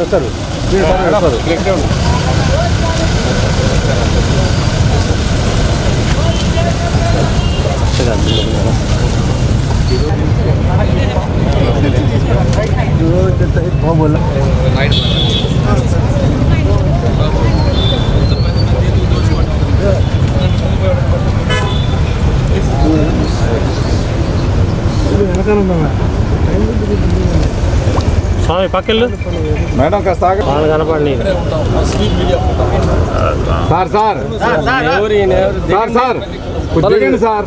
వస్తారు వస్తారు స్వామి పక్కెళ్ళు. మేడం కాస్త వాళ్ళు కనపడి sir. Sir sir. Sir sir.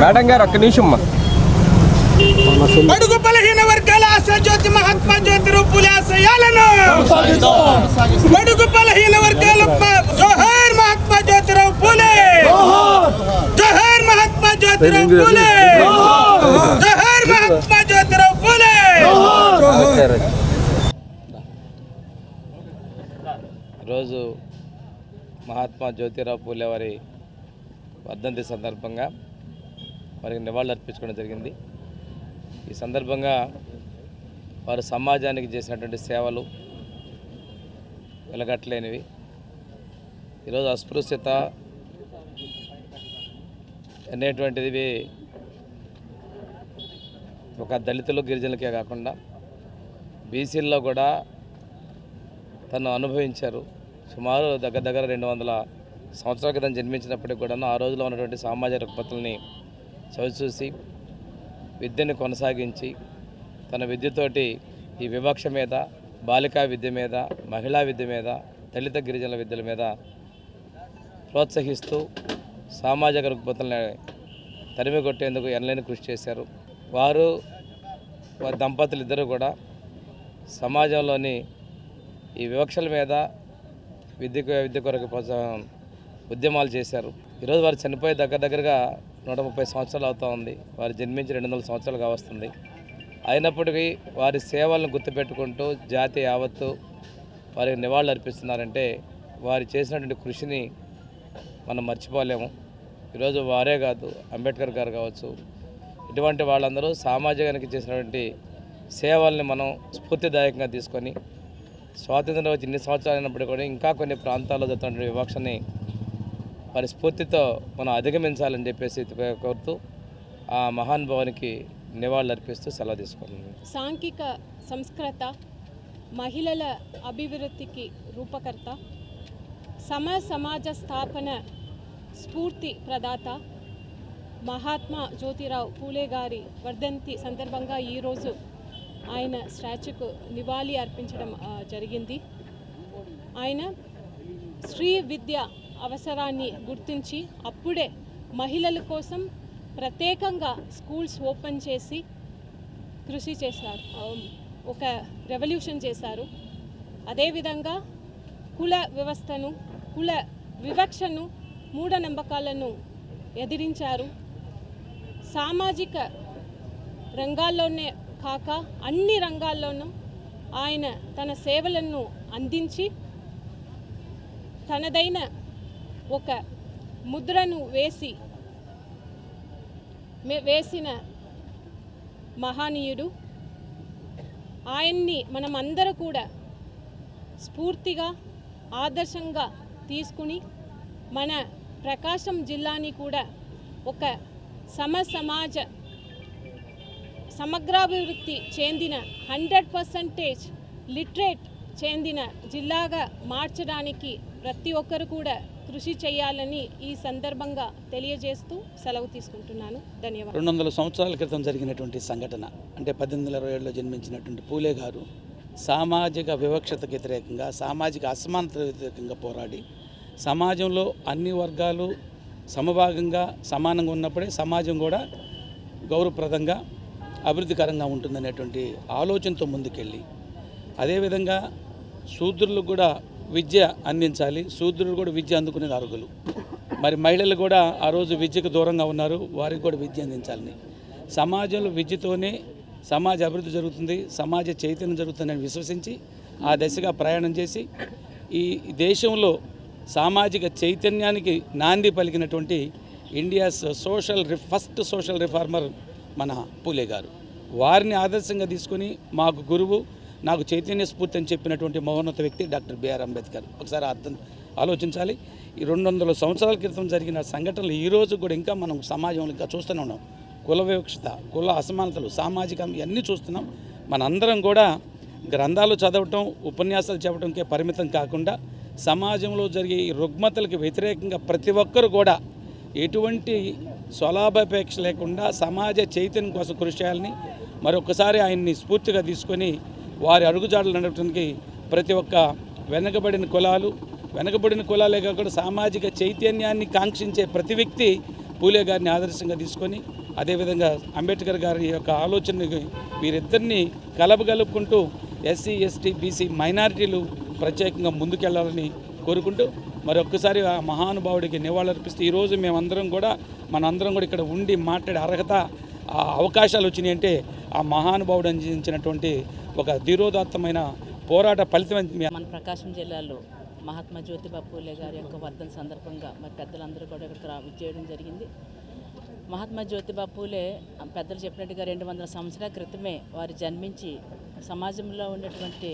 Madam గారు ఒక్క నిమిషం. అడుగు బలహీన వర్గాల ఆశ జ్యోతి మహాత్మా జ్యోతిరావు పూలే ఆశయాలను. అడుగు బలహీన వర్గాల జోహర్ మహాత్మా జ్యోతిరావు పూలే జోహర్ మహాత్మా జ్యోతిరావు పూలే జోహర్. మహాత్మా జ్యోతిరావు పూలే ఈరోజు మహాత్మా జ్యోతిరావు పూలే వారి వర్ధంతి సందర్భంగా వారికి నివాళులు అర్పించుకోవడం జరిగింది. ఈ సందర్భంగా వారు సమాజానికి చేసినటువంటి సేవలు వెలగట్లేనివి. ఈరోజు అస్పృశ్యత అనేటువంటిది ఒక దళితులు గిరిజనులకే కాకుండా బీసీల్లో కూడా తను అనుభవించారు. సుమారు దగ్గర దగ్గర రెండు వందల సంవత్సరాల క్రితం జన్మించినప్పటికి కూడా ఆ రోజులో ఉన్నటువంటి సామాజిక రుగ్మతల్ని చవిచూసి విద్యను కొనసాగించి తన విద్యతోటి ఈ వివక్ష మీద బాలికా విద్య మీద మహిళా విద్య మీద దళిత గిరిజనుల విద్యల మీద ప్రోత్సహిస్తూ సామాజిక రుగ్మతల్ని తరిమి కొట్టేందుకు ఎనలేని కృషి చేశారు. వారు వారి దంపతులు ఇద్దరు కూడా సమాజంలోని ఈ వివక్షల మీద విద్యకు విద్య కొరకు ఉద్యమాలు చేశారు. ఈరోజు వారు చనిపోయే దగ్గర దగ్గరగా నూట ముప్పై సంవత్సరాలు అవుతూ ఉంది. వారు జన్మించి రెండు వందల సంవత్సరాలు కావస్తుంది అయినప్పటికీ వారి సేవలను గుర్తుపెట్టుకుంటూ జాతి యావత్తు వారికి నివాళులు అర్పిస్తున్నారంటే వారు చేసినటువంటి కృషిని మనం మర్చిపోలేము. ఈరోజు వారే కాదు అంబేద్కర్ గారు కావచ్చు ఇటువంటి వాళ్ళందరూ సామాజికానికి చేసినటువంటి సేవల్ని మనం స్ఫూర్తిదాయకంగా తీసుకొని స్వాతంత్రం వచ్చి ఇన్ని సంవత్సరాలు అయినప్పటికీ కూడా ఇంకా కొన్ని ప్రాంతాల్లో జరుగుతున్న వివక్షని వారి స్ఫూర్తితో మనం అధిగమించాలని చెప్పేసి కోరుతూ ఆ మహానుభావానికి నివాళులు అర్పిస్తూ సెలవు తీసుకుంటున్నాను సాంఘిక సంస్కృత మహిళల అభివృద్ధికి రూపకర్త సమ సమాజ స్థాపన స్ఫూర్తి ప్రదాత మహాత్మా జ్యోతిరావు పూలే గారి వర్ధంతి సందర్భంగా ఈరోజు ఆయన స్టాచ్యూకు నివాళి అర్పించడం జరిగింది. ఆయన శ్రీ విద్య అవసరాన్ని గుర్తించి అప్పుడే మహిళల కోసం ప్రత్యేకంగా స్కూల్స్ ఓపెన్ చేసి కృషి చేశారు. ఒక రెవల్యూషన్ చేశారు. అదేవిధంగా కుల వ్యవస్థను కుల వివక్షను మూఢనమ్మకాలను ఎదిరించారు. సామాజిక రంగాల్లోనే కాక అన్ని రంగాల్లోనూ ఆయన తన సేవలను అందించి తనదైన ఒక ముద్రను వేసి వేసిన మహనీయుడు ఆయన్ని మనం అందరూ కూడా స్ఫూర్తిగా ఆదర్శంగా తీసుకుని మన ప్రకాశం జిల్లాని కూడా ఒక సమ సమాజ సమగ్రాభివృద్ధి చెందిన హండ్రెడ్ పర్సంటేజ్ లిటరేట్ చెందిన జిల్లాగా మార్చడానికి ప్రతి ఒక్కరు కూడా కృషి చేయాలని ఈ సందర్భంగా తెలియజేస్తూ సెలవు తీసుకుంటున్నాను. ధన్యవాదాలు. రెండు వందల సంవత్సరాల క్రితం జరిగినటువంటి సంఘటన అంటే పద్దెనిమిది వందల ఇరవై ఏడులో జన్మించినటువంటి పూలే గారు సామాజిక వివక్షతకు వ్యతిరేకంగా సామాజిక అసమానత వ్యతిరేకంగా పోరాడి సమాజంలో అన్ని వర్గాలు సమభాగంగా సమానంగా ఉన్నప్పుడే సమాజం కూడా గౌరవప్రదంగా అభివృద్ధికరంగా ఉంటుందనేటువంటి ఆలోచనతో ముందుకెళ్ళి అదేవిధంగా శూద్రులకు కూడా విద్య అందించాలి. శూద్రులు కూడా విద్య అందుకునే అర్హులు. మరి మహిళలు కూడా ఆ రోజు విద్యకు దూరంగా ఉన్నారు. వారికి కూడా విద్య అందించాలని. సమాజంలో విద్యతోనే సమాజ అభివృద్ధి జరుగుతుంది. సమాజ చైతన్యం జరుగుతుందని విశ్వసించి ఆ దశగా ప్రయాణం చేసి ఈ దేశంలో సామాజిక చైతన్యానికి నాంది పలికినటువంటి ఇండియా సోషల్ రి ఫస్ట్ సోషల్ రిఫార్మర్ మన పూలే గారు. వారిని ఆదర్శంగా తీసుకొని మాకు గురువు నాకు చైతన్య స్ఫూర్తి అని చెప్పినటువంటి మహోన్నత వ్యక్తి డాక్టర్ బిఆర్ అంబేద్కర్. ఒకసారి అర్థం ఆలోచించాలి. ఈ రెండు వందల సంవత్సరాల క్రితం జరిగిన సంఘటనలు ఈ రోజు కూడా ఇంకా మనం సమాజంలో ఇంకా చూస్తూనే ఉన్నాం. కుల వివక్షత కుల అసమానతలు సామాజిక ఇవన్నీ చూస్తున్నాం. మనందరం కూడా గ్రంథాలు చదవటం ఉపన్యాసాలు చెప్పడంకే పరిమితం కాకుండా సమాజంలో జరిగే ఈ రుగ్మతలకు వ్యతిరేకంగా ప్రతి ఒక్కరు కూడా ఎటువంటి స్వలాభాపేక్ష లేకుండా సమాజ చైతన్యం కోసం కృషి చేయాలని మరొకసారి ఆయన్ని స్ఫూర్తిగా తీసుకొని వారి అడుగుజాడలు నడపడానికి ప్రతి ఒక్క వెనకబడిన కులాలు వెనకబడిన కులాలే కాకుండా సామాజిక చైతన్యాన్ని కాంక్షించే ప్రతి వ్యక్తి పూలే గారిని ఆదర్శంగా తీసుకొని అదేవిధంగా అంబేద్కర్ గారి యొక్క ఆలోచనని వీరిద్దరిని కలపగలుపుకుంటూ ఎస్సీ ఎస్టీ బీసీ మైనారిటీలు ప్రత్యేకంగా ముందుకెళ్ళాలని కోరుకుంటూ మరొక్కసారి ఆ మహానుభావుడికి నివాళులర్పిస్తూ ఈరోజు మేమందరం కూడా మనందరం కూడా ఇక్కడ ఉండి మాట్లాడే అర్హత ఆ అవకాశాలు వచ్చినాయి అంటే ఆ మహానుభావుడు అందించినటువంటి ఒక ధీరోదాత్తమైన పోరాట ఫలితం మన ప్రకాశం జిల్లాలో మహాత్మా జ్యోతిబా పూలే గారి యొక్క వర్ధన సందర్భంగా మరి పెద్దలందరూ కూడా ఇక్కడ చేయడం జరిగింది. మహాత్మా జ్యోతిబా పూలే పెద్దలు చెప్పినట్టుగా రెండు వందల సంవత్సరాల క్రితమే వారు జన్మించి సమాజంలో ఉన్నటువంటి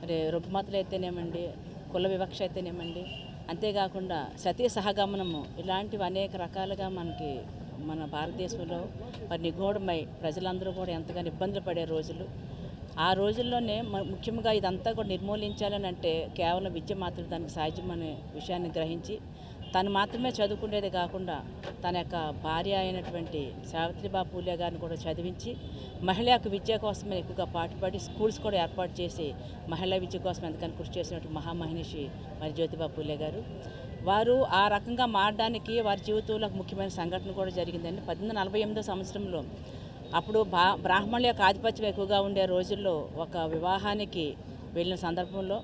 మరి రుగ్మతలు అయితేనేమండి కుల వివక్ష అయితేనేమండి అంతేకాకుండా సతీ సహగమనము ఇలాంటివి అనేక రకాలుగా మనకి మన భారతదేశంలో మరి నిగూఢమై ప్రజలందరూ కూడా ఎంతగానో ఇబ్బందులు పడే రోజులు. ఆ రోజుల్లోనే మ- ముఖ్యంగా ఇదంతా కూడా నిర్మూలించాలని అంటే కేవలం విద్య మాత్రమే దానికి సాధ్యం అనే విషయాన్ని గ్రహించి తను మాత్రమే చదువుకునేది కాకుండా తన యొక్క భార్య అయినటువంటి సావిత్రిబాయి పూలే గారిని కూడా చదివించి మహిళ యొక్క విద్య కోసమే ఎక్కువగా పాటుపడి స్కూల్స్ కూడా ఏర్పాటు చేసి మహిళా విద్య కోసం ఎంతకని కృషి చేసినట్టు మహామహిషి మరి జ్యోతిబా పూలే గారు. వారు ఆ రకంగా మారడానికి వారి జీవితంలో ముఖ్యమైన సంఘటన కూడా జరిగిందండి. పద్దెనిమిది నలభై ఎనిమిదో సంవత్సరంలో అప్పుడు బా బ్రాహ్మణుల యొక్క ఆధిపత్యం ఎక్కువగా ఉండే రోజుల్లో ఒక వివాహానికి వెళ్ళిన సందర్భంలో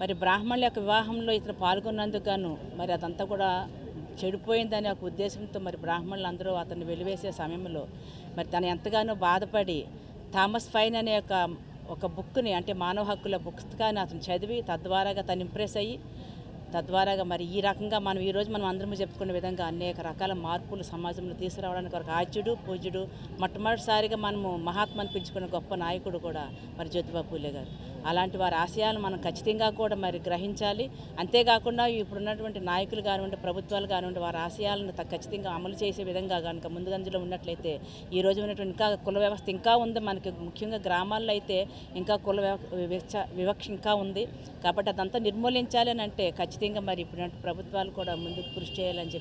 మరి బ్రాహ్మణుల యొక్క వివాహంలో ఇతను పాల్గొన్నందుకు గాను మరి అదంతా కూడా చెడిపోయిందనే ఒక ఉద్దేశంతో మరి బ్రాహ్మణులు అందరూ అతన్ని వెలివేసే సమయంలో మరి తను ఎంతగానో బాధపడి థామస్ ఫైన్ అనే ఒక ఒక బుక్ని అంటే మానవ హక్కుల పుస్తకాన్ని అతను చదివి తద్వారాగా తను ఇంప్రెస్ అయ్యి తద్వారాగా మరి ఈ రకంగా మనం ఈరోజు మనం అందరము చెప్పుకునే విధంగా అనేక రకాల మార్పులు సమాజంలో తీసుకురావడానికి ఒక ఆద్యుడు పూజ్యుడు మొట్టమొదటిసారిగా మనము మహాత్మాను పిలుచుకున్న గొప్ప నాయకుడు కూడా మరి జ్యోతిబా పూలే గారు. అలాంటి వారి ఆశయాలను మనం ఖచ్చితంగా కూడా మరి గ్రహించాలి. అంతేకాకుండా ఇప్పుడున్నటువంటి నాయకులు కానివ్వండి ప్రభుత్వాలు కానివ్వండి వారి ఆశయాలను త- ఖచ్చితంగా అమలు చేసే విధంగా కనుక ముందుగంజలో ఉన్నట్లయితే ఈ రోజు ఉన్నటువంటి ఇంకా కుల వ్యవస్థ ఇంకా ఉంది. మనకి ముఖ్యంగా గ్రామాల్లో అయితే ఇంకా కుల వ్యవ- వివక్ష వివక్ష ఇంకా ఉంది. కాబట్టి అదంతా నిర్మూలించాలి అని అంటే ఖచ్చితంగా మరి ఇప్పుడు ప్రభుత్వాలు కూడా ముందుకు కృషి చేయాలని చెప్పి